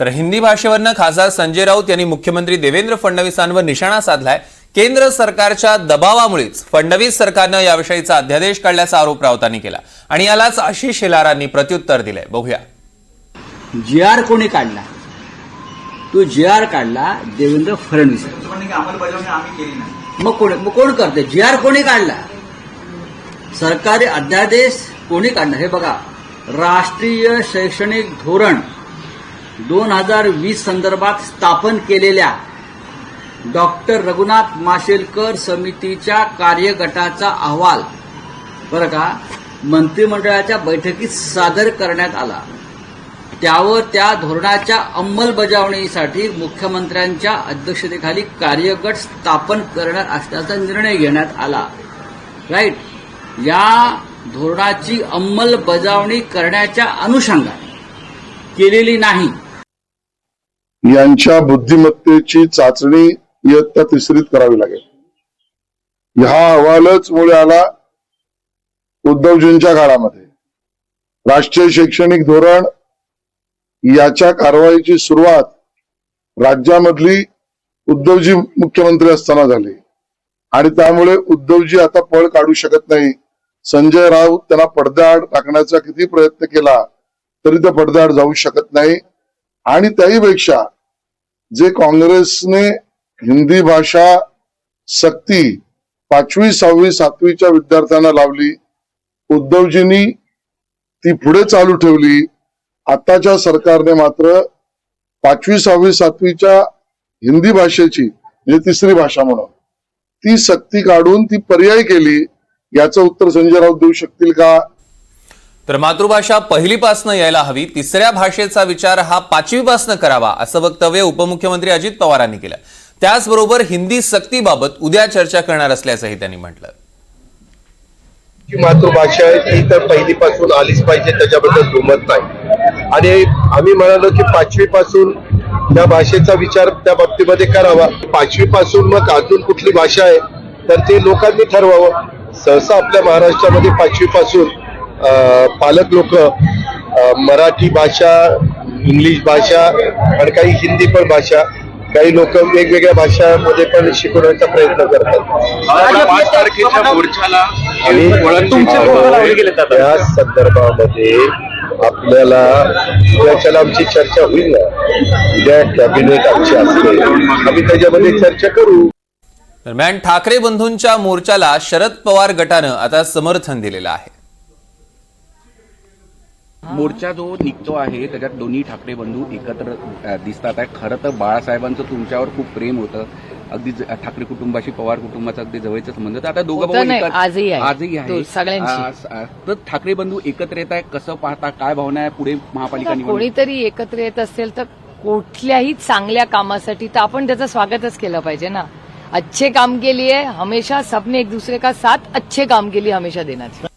तर हिंदी भाषेवरनं खासदार संजय राऊत यांनी मुख्यमंत्री देवेंद्र फडणवीसांवर निशाणा साधलाय. केंद्र सरकारच्या दबावामुळेच फडणवीस सरकारनं याविषयीचा अध्यादेश काढल्याचा आरोप राऊतांनी केला. आणि यालाच आशिष शेलारांनी प्रत्युत्तर दिलंय. बघूया. जी आर कोणी काढला? तो जी आर काढला देवेंद्र फडणवीस. मग कोण मग कोण करते जी आर कोणी काढला? सरकारी अध्यादेश कोणी काढला? हे बघा राष्ट्रीय शैक्षणिक धोरण दोन हजार वीस संदर्भात स्थापन केलेल्या डॉक्टर रघुनाथ माशेलकर समितीच्या कार्यगटाचा अहवाल. बरं का? मंत्रिमंडळाच्या बैठकीत सादर करण्यात आला. त्यावर त्या धोरणाच्या अंमलबजावणीसाठी मुख्यमंत्र्यांच्या अध्यक्षतेखाली कार्यगट स्थापन करणार असल्याचा निर्णय घेण्यात आला. राईट या धोरणाची अंमलबजावणी करण्याच्या अनुषंगाने केलेली नाही. यांच्या बुद्धिमत्तेची चाचणी इयत्ता तिसरीत करावी लागेल. हा अहवालच मुळे आला उद्धवजींच्या काळामध्ये. राष्ट्रीय शैक्षणिक धोरण याच्या कारवाईची सुरुवात राज्यामधली उद्धवजी मुख्यमंत्री असताना झाली. आणि त्यामुळे उद्धवजी आता पळ काढू शकत नाही. संजय राऊत त्यांना पडद्याआड टाकण्याचा किती प्रयत्न केला तरी ते पडद्याआड जाऊ शकत नाही. आणि त्याहीपेक्षा जे काँग्रेसने हिंदी भाषा सक्ती पाचवी सहावी सातवीच्या विद्यार्थ्यांना लावली उद्धवजींनी ती पुढे चालू ठेवली आताच्या सरकारने मात्र पाचवी सहावी सातवीच्या हिंदी भाषेची म्हणजे तिसरी भाषा म्हणून ती सक्ती काढून ती पर्याय केली. याचं उत्तर संजय राऊत देऊ शकतील का? तर मातृभाषा पहिलीपासनं यायला हवी तिसऱ्या भाषेचा विचार हा पाचवीपासनं करावा असं वक्तव्य उपमुख्यमंत्री अजित पवारांनी केलं. त्याचबरोबर हिंदी सक्तीबाबत उद्या चर्चा करणार असल्याचंही त्यांनी म्हटलं. मातृभाषा आहे तर पहिलीपासून आलीच पाहिजे त्याच्याबद्दल दुमत नाही. आणि आम्ही म्हणालो की पाचवी पासून त्या भाषेचा विचार त्या बाबतीमध्ये करावा. पाचवी पासून मग अजून कुठली भाषा आहे तर ते लोकांनी ठरवावं. सहसा आपल्या महाराष्ट्रामध्ये पाचवी पासून पालक लोक मराठी भाषा इंग्लिश भाषा आणि काही हिंदी पण भाषा काही लोक वेगवेगळ्या भाषामध्ये पण शिकवण्याचा प्रयत्न करतात. पाच तारखेच्या मोर्चाला आणि तुमचे त्या संदर्भामध्ये आपल्याला उद्याच्याला आमची चर्चा होईल ना? उद्या कॅबिनेट आमची असते. आम्ही त्याच्यामध्ये चर्चा करू. दरम्यान ठाकरे बंधूंच्या मोर्चाला शरद पवार गटानं आता समर्थन दिलेलं आहे. मोर्चा जो निघतो आहे त्याच्यात दोन्ही ठाकरे बंधू एकत्र दिसतात आहे. खरं तर बाळासाहेबांचं तुमच्यावर खूप प्रेम होतं. अगदी ठाकरे कुटुंबाशी पवार कुटुंबाचा अगदी जवळचा संबंध होता. आता दोघं आजही आहे. तर ठाकरे बंधू एकत्र येत आहे कसं पाहता काय भावना आहे पुढे महापालिका कोणीतरी एकत्र येत असेल तर कुठल्याही चांगल्या कामासाठी तर आपण त्याचं स्वागतच केलं पाहिजे ना. अच्छे काम के लिए हमेशा सबने एक दूसरे का साथ अच्छे काम के लिए हमेशा देना चाहिए